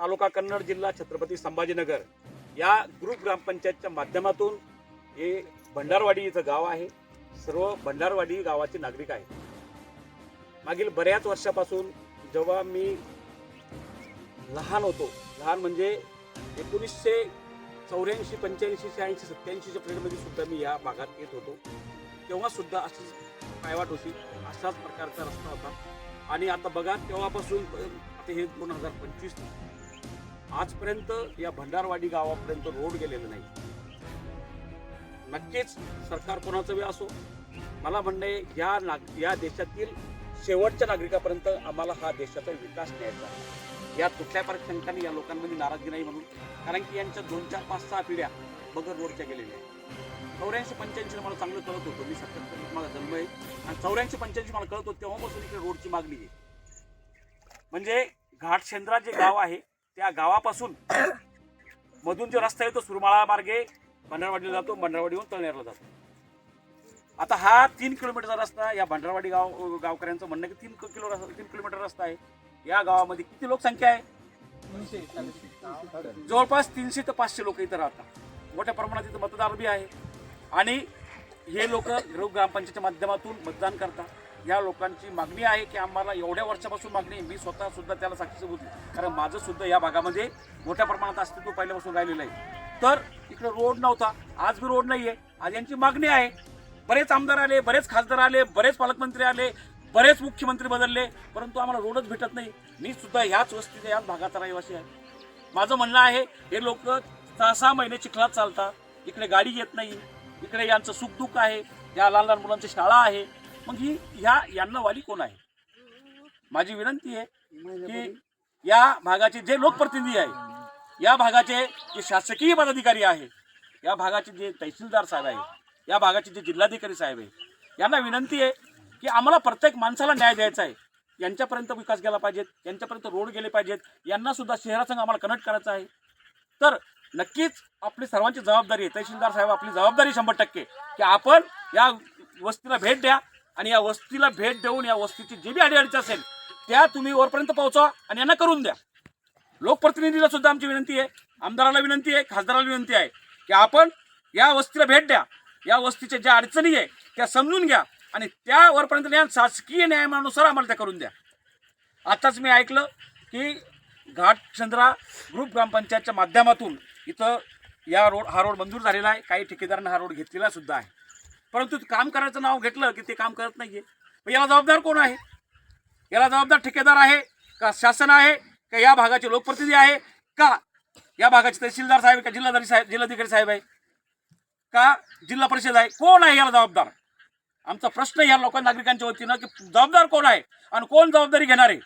तालुका कन्नड जिल्हा छत्रपती संभाजीनगर या ग्रुप ग्रामपंचायतच्या माध्यमातून हे भंडारवाडी इथं गाव आहे. सर्व भंडारवाडी गावाचे नागरिक आहेत. मागील बऱ्याच वर्षापासून जेव्हा मी लहान होतो लहान म्हणजे एकोणीसशे चौऱ्याऐंशी पंच्याऐंशी शहाऐंशी सत्याऐंशीच्या पिरियडमध्ये सुद्धा मी या भागात येत होतो. तेव्हासुद्धा अशीच पायवाट होती. अशाच प्रकारचा रस्ता होता. आणि आता बघा तेव्हापासून आता हे दोन हजार पंचवीस आजपर्यंत या भंडारवाडी गावापर्यंत रोड गेलेला नाही. नक्कीच सरकार कोणाचं वेळ असो मला म्हणणं आहे या नाग या देशातील शेवटच्या नागरिकापर्यंत आम्हाला हा देशाचा विकास न्यायचा आहे. या कुठल्या शंकाने या लोकांमध्ये नाराजगी नाही म्हणून कारण की यांच्या दोन चार पाच सहा पिढ्या बगर रोडच्या गेलेल्या आहेत. चौऱ्याऐंशी पंच्याऐंशीला मला चांगलं कळत होतं मी सत्तर माझा जन्म आहे. आणि चौऱ्याऐंशी पंच्याऐंशी मला कळत होतं तेव्हापासून इकडे रोडची मागणी आहे. म्हणजे घाटशेंद्रा जे गाव आहे त्या गावापासून मधून जो रस्ता येतो सुरमाळा मार्गे भंडारवाडीला जातो भंडारवाडीहून तळनेरला जातो. आता हा तीन किलोमीटरचा रस्ता या भंडारवाडी गाव गावकऱ्यांचं म्हणणं की तीन किलो तीन किलोमीटर रस्ता आहे. या गावामध्ये किती लोकसंख्या आहे? जवळपास तीनशे ते पाचशे लोक इथं राहतात. मोठ्या प्रमाणात इथं मतदार बी आहे. आणि हे लोक ग्रामपंचायतच्या माध्यमातून मतदान करतात. या लोकांची मागणी आहे की आम्हाला एवढ्या वर्षापासून मागणी मी स्वतःसुद्धा त्याला साक्षी होती कारण माझंसुद्धा या भागामध्ये मोठ्या प्रमाणात अस्तित्व पहिल्यापासून राहिलेलं आहे. तर इकडे रोड नव्हता. आज बी रोड नाही आहे आज यांची मागणी आहे. बरेच आमदार आले बरेच खासदार आले बरेच पालकमंत्री आले बरेच मुख्यमंत्री बदलले परंतु आम्हाला रोडच भेटत नाही. मी सुद्धा ह्याच वस्तीच्या याच भागाचा रहिवासी आहे. माझं म्हणणं आहे हे लोक सहा सहा महिने चिखलात चालतात. इकडे गाडी येत नाही. इकडे यांचं सुखदुःख आहे. या लहान लहान मुलांची शाळा आहे. मग ही ह्या यांना वाली कोण आहे? माझी विनंती आहे की या भागाचे जे लोकप्रतिनिधी आहे या भागाचे जे शासकीय पदाधिकारी आहे या भागाचे जे तहसीलदार साहेब आहे या भागाचे जे जिल्हाधिकारी साहेब आहे यांना विनंती आहे की आम्हाला प्रत्येक माणसाला न्याय द्यायचा आहे. यांच्यापर्यंत विकास गेला पाहिजेत यांच्यापर्यंत रोड गेले पाहिजेत यांना सुद्धा शहरासंग आम्हाला कनेक्ट करायचं आहे. तर नक्कीच आपली सर्वांची जबाबदारी आहे. तहसीलदार साहेब आपली जबाबदारी शंभर टक्के की आपण या वस्तीला भेट द्या आणि या वस्तीला भेट देऊन या वस्तीची जी बी अडीअडचण असेल त्या तुम्ही वरपर्यंत पोहोचवा आणि यांना करून द्या. लोकप्रतिनिधीला सुद्धा आमची विनंती आहे आमदाराला विनंती आहे खासदाराला विनंती आहे की आपण या वस्तीला भेट द्या. या वस्तीच्या ज्या अडचणी आहे त्या समजून घ्या आणि त्या वरपर्यंत न्याय शासकीय न्यायमानुसार आम्हाला त्या करून द्या. आताच मी ऐकलं की घाटचंद्रा ग्रुप ग्रामपंचायतच्या माध्यमातून इथं या रोड हा रोड मंजूर झालेला आहे. काही ठेकेदारांना हा रोड घेतलेला सुद्धा आहे. परंतु काम करायचं नाव घेतलं की ते काम करत नाहीये. मग याला जबाबदार कोण आहे? याला जबाबदार ठेकेदार आहे का शासन आहे का या भागाचे लोकप्रतिनिधी आहे का या भागाचे तहसीलदार साहेब का जिल्हाधिकारी साहेब जिल्हाधिकारी साहेब आहे का जिल्हा परिषद आहे? कोण आहे याला जबाबदार? आमचा प्रश्न या लोक नागरिकांच्या वतीनं की जबाबदार कोण आहे आणि कोण जबाबदारी घेणार? आहे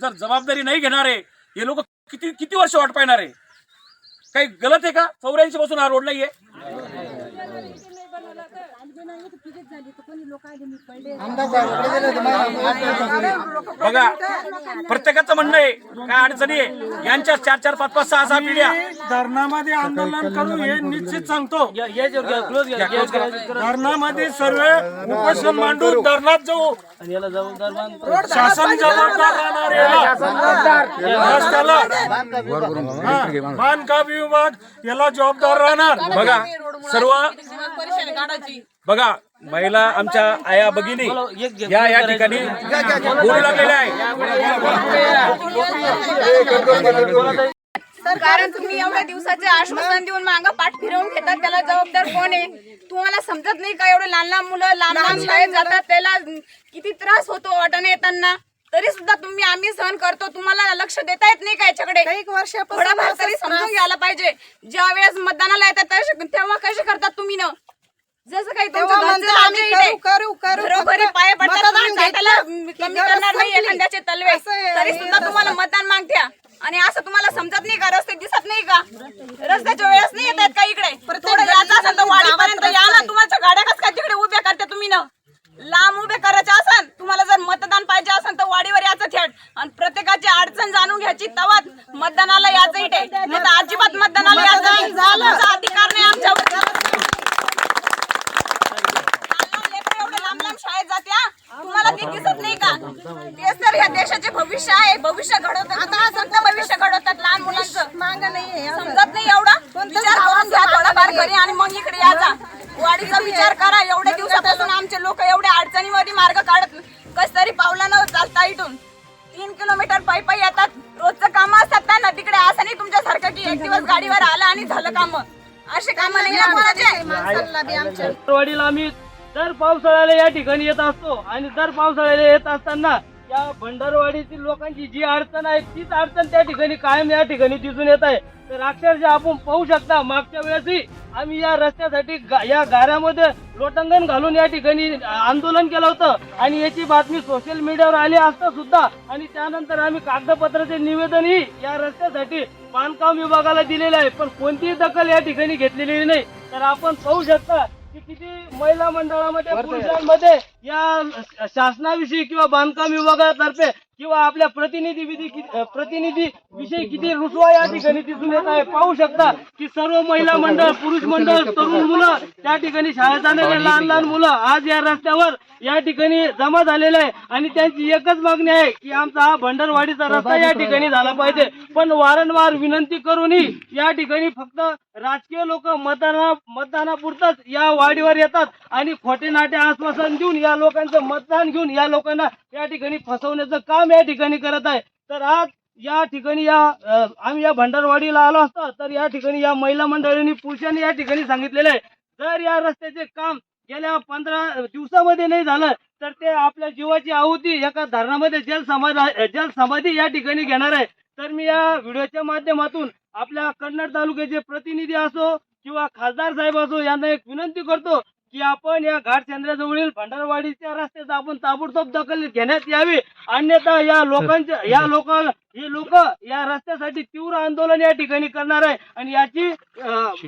जर जबाबदारी नाही घेणारे हे लोक किती किती वर्ष वाट पाहणार? आहे काही गलत आहे का? चौऱ्याऐंशी पासून हा रोड नाही आहे बघा प्रत्येकाचं म्हणणं आहे काय अडचणी आहे? यांच्या चार चार पाच पाच सहा सहा पिढ्या. धरणामध्ये आंदोलन करू हे निश्चित सांगतो. धरणामध्ये सर्व उपोषण मांडून धरणात जाऊ. शासन जबाबदार राहणार याला. बांधकाम विभाग याला जबाबदार राहणार. बघा सर्व बघा महिला आमच्या आया भगिनी या या ठिकाणी बोलू लागलेल्या आहे कारण तुम्ही एवढ्या दिवसाचे आश्वासन देऊन मागं पाठ फिरवून घेतात त्याला जबाबदार कोण आहे? तुम्हाला समजत नाही का एवढे लहान लहान मुलं लांब लांब शाळेत जातात त्याला किती त्रास होतो वाटाणे येताना? तरी सुद्धा तुम्ही आम्ही सहन करतो तुम्हाला लक्ष देता येत नाही का याच्याकडे? एक वर्षापासून थोडाफार तरी समजून घ्यायला पाहिजे. ज्या वेळेस मतदानाला येतात तेव्हा कसे करतात तुम्ही न? जसं काही तुमचं तेव्हा घरचं म्हणतात आम्ही इथे. करू, करू, करू. घरोघरी फक्त पाय पडतात मतदान तुम्ही जायला घेतलं की कमी गरज करणार नाही संपली. एखाद्याचे तलवे. असं आहे, तरी हे सुद्धा तुम्हाला. मतदान मागत्या. आणि असं तुम्हाला समजत नाही का? रस्ते दिसत नाही का? रस्त्याच्या वेळेस नाही येत आहेत का इकडे? थोडं यायचं असेल तर वाडीपर्यंत या ना. तुमच्या गाड्या कसं काय तिकडे उभ्या करते तुम्ही ना? लांब उभे करायचे असेल तुम्हाला जर मतदान पाहिजे असेल तर वाडीवर याचं थेट. आणि प्रत्येकाची अडचण जाणून घ्यायची तवाच मतदानाला यायचं इथे. नाही तर अजिबात मतदानाला यायचं नाही. तुमचा अधिकार नाही आमच्यावर लहान लेकरं एवढे लांब लांब शाळेत जात्या दिसत नाही का? तेच तर या देशाचे भविष्य आहे. भविष्य घडवतात आता असं भविष्य घडवतात समजत नाही एवढा. विचार करून घ्या थोडाफार घरी आणि मग इकडे याचा वाढीचा विचार करा. एवढ्या दिवसापासून आमचे लोक एवढ्या अडचणीमध्ये मार्ग काढत कस तरी पावलानं चालता इथून. तीन किलोमीटर पायी पायी येतात. रोजचं काम असतात ना तिकडे असं नाही तुमच्यासारखं की एक दिवस गाडीवर आलं आणि झालं काम. असे काम नाही ना कोणाचे? वडील आम्ही दर पावसाळ्याला या ठिकाणी येत असतो आणि दर पावसाळ्याला येत असताना या भंडारवाडीतील लोकांची जी अडचण आहे तीच अडचण त्या ठिकाणी कायम या ठिकाणी दिसून येत आहे. तर अक्षरशः आपण पाहू शकता मागच्या वेळेसही आम्ही या रस्त्यासाठी गा- या गाऱ्यामध्ये लोटंगण घालून या ठिकाणी आंदोलन केलं होतं. आणि याची बातमी सोशल मीडियावर आली असता सुद्धा आणि त्यानंतर आम्ही कागदपत्राचे निवेदनही या रस्त्यासाठी बांधकाम विभागाला दिलेले आहे. पण कोणतीही दखल या ठिकाणी घेतलेली नाही. तर आपण पाहू शकता की किती महिला मंडळामध्ये पुरुषांमध्ये या शासनाविषयी किंवा बांधकाम विभागातर्फे किंवा आपल्या प्रतिनिधी विधी प्रतिनिधी विषयी किती रुसवा या ठिकाणी दिसून येत आहे. पाहू शकता की सर्व महिला मंडळ पुरुष मंडळ तरुण मुलं त्या ठिकाणी शाळेत जाणारे लहान लहान मुलं आज या रस्त्यावर या ठिकाणी जमा झालेले आहे. आणि त्यांची एकच मागणी आहे की आमचा हा भंडारवाडीचा रस्ता या ठिकाणी झाला पाहिजे. पण वारंवार विनंती करूनही या ठिकाणी फक्त राजकीय लोक मतदाना मतदानापुरतच या वाडीवर येतात आणि खोटे नाटे आश्वासन देऊन या लोकांचं मतदान घेऊन या लोकांना या ठिकाणी फसवण्याचं काम या ठिकाणी करत आहे. तर आज या ठिकाणी या आम्ही या भंडारवाडीला आलो असतो. तर या ठिकाणी या महिला मंडळींनी पुरुषांनी या ठिकाणी सांगितलेलं आहे. जर या रस्त्याचे काम गेल्या पंधरा दिवसामध्ये नाही झालं तर ते आपल्या जीवाची आहुती एका धरणामध्ये जल समाधी जल समाधी या ठिकाणी घेणार आहे. तर मी या व्हिडिओच्या माध्यमातून आपल्या कन्नड तालुक्याचे प्रतिनिधी असो किंवा खासदार साहेब असो यांना एक विनंती करतो की आपण या घाट केंद्राजवळील भंडारवाडीच्या रस्त्याचा आपण ताबडतोब दखल घेण्यात यावी. अन्यथा या लोकांच्या या लोक हे लोक या रस्त्यासाठी तीव्र आंदोलन या ठिकाणी करणार आहे. आणि याची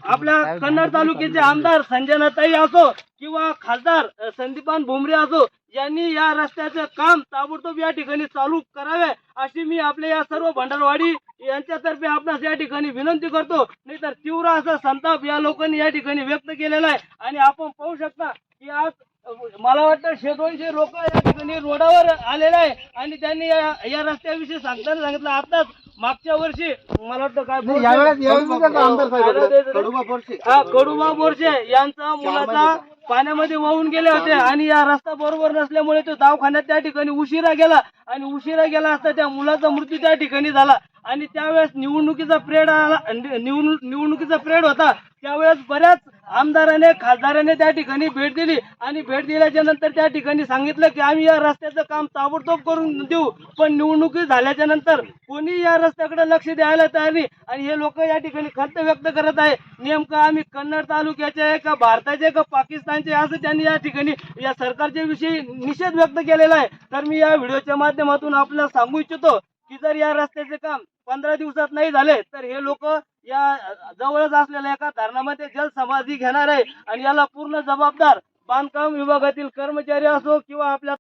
आपल्या कन्नड तालुक्याचे आमदार संजनाताई असो किंवा खासदार संदीपान भुमरे असो यांनी या रस्त्याचं काम ताबडतोब या ठिकाणी चालू करावे अशी मी आपल्या या सर्व भंडारवाडी यांच्यातर्फे आपणास या ठिकाणी विनंती करतो. नाहीतर तीव्र असा संताप या लोकांनी या ठिकाणी व्यक्त केलेला आहे. आणि आपण पाहू शकता की आज मला वाटतं शे दोनशे लोक या ठिकाणी रोडावर आलेले आहे. आणि त्यांनी या या रस्त्याविषयी सांगताना सांगितलं आताच मागच्या वर्षी मला वाटतं काय हा कडुबा बोरशे यांचा मुलाचा पाण्यामध्ये वाहून गेले होते आणि या रस्ता बरोबर नसल्यामुळे तो दवाखान्यात त्या ठिकाणी उशिरा गेला. आणि उशिरा गेला असता त्या मुलाचा मृत्यू त्या ठिकाणी झाला. आणि त्यावेळेस निवडणुकीचा प्रेड आला निवडणुकीचा प्रेड होता. त्यावेळेस बऱ्याच आमदाराने खासदाराने त्या ठिकाणी भेट दिली. आणि भेट दिल्याच्या नंतर त्या ठिकाणी सांगितलं की आम्ही या रस्त्याचं काम ताबडतोब करून देऊ. पण निवडणुकी झाल्याच्यानंतर कोणी या रस्त्याकडे लक्ष द्यायला तयार नाही. आणि हे लोक या ठिकाणी खंत व्यक्त करत आहे. नेमकं आम्ही कन्नड तालुक्याचे आहे का भारताचे का पाकिस्तानचे असं त्यांनी या ठिकाणी या सरकारच्या विषयी निषेध व्यक्त केलेला आहे. तर मी या व्हिडिओच्या माध्यमातून आपल्याला सांगू इच्छितो की जर या रस्त्याचे काम पंधरा दिवसात नाही झाले तर हे लोक या जवळच असलेल्या एका धरणामध्ये जल समाधी घेणार आहे. आणि याला पूर्ण जबाबदार बांधकाम विभागातील कर्मचारी असो किंवा आपल्या